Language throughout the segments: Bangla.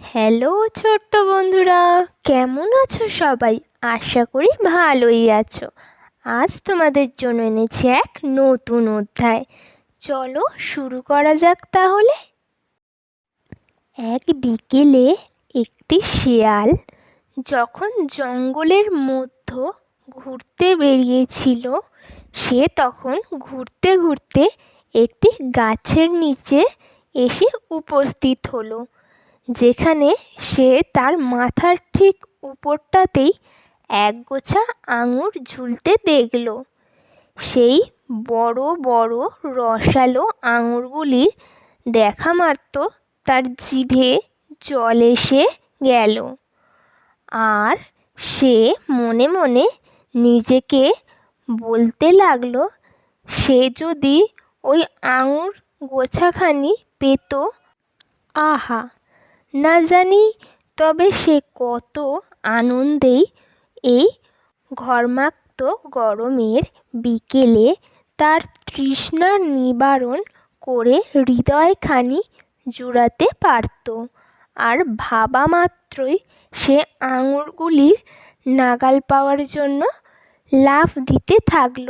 হ্যালো ছোট্ট বন্ধুরা, কেমন আছো সবাই? আশা করি ভালোই আছো। আজ তোমাদের জন্য এনেছি এক নতুন অধ্যায়। চলো শুরু করা যাক তাহলে। এক বিকেলে একটি শিয়াল যখন জঙ্গলের মধ্য ঘুরতে বেরিয়েছিল, সে তখন ঘুরতে ঘুরতে একটি গাছের নিচে এসে উপস্থিত হলো। যেখানে সে তার মাথার ঠিক উপরটাতেই একগোছা আঙুর ঝুলতে দেখল। সেই বড় বড় রসালো আঙুরগুলি দেখা মাত্র তার জিভে জল এসে গেল। আর সে মনে মনে নিজেকে বলতে লাগল, সে যদি ওই আঙুর গোছাখানি পেত, আহা! না জানি তবে সে কত আনন্দেই এই ঘর্মাক্ত গরমের বিকেলে তার তৃষ্ণা নিবারণ করে হৃদয়খানি জুড়াতে পারত। আর ভাবা মাত্রই সে আঙুরগুলির নাগাল পাওয়ার জন্য লাফ দিতে থাকল।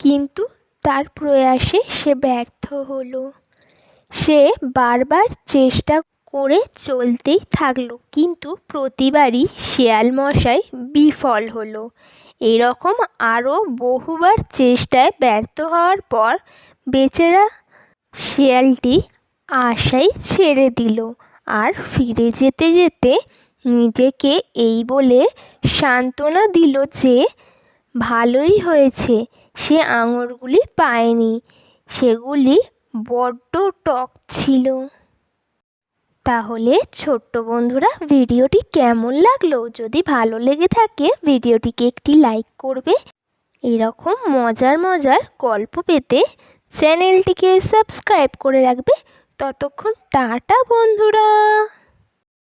কিন্তু তার প্রয়াসে সে ব্যর্থ হলো। সে বারবার চেষ্টা করে চলতেই থাকল। কিন্তু প্রতিবারই শেয়াল মশাই বিফল হলো। এরকম আরও বহুবার চেষ্টায় ব্যর্থ হওয়ার পর বেচারা শেয়ালটি আশাই ছেড়ে দিল আর ফিরে যেতে যেতে নিজেকে এই বলে সান্ত্বনা দিল যে, ভালোই হয়েছে, সে আঙুরগুলি পায়নি। সেগুলি বড্ড টক ছিল। তাহলে ছোট্ট বন্ধুরা, ভিডিওটি কেমন লাগল? যদি ভালো লেগে থাকে, ভিডিওটিকে একটি লাইক করবে। এরকম মজার মজার গল্প পেতে চ্যানেলটিকে সাবস্ক্রাইব করে রাখবে। ততক্ষণ টাটা বন্ধুরা।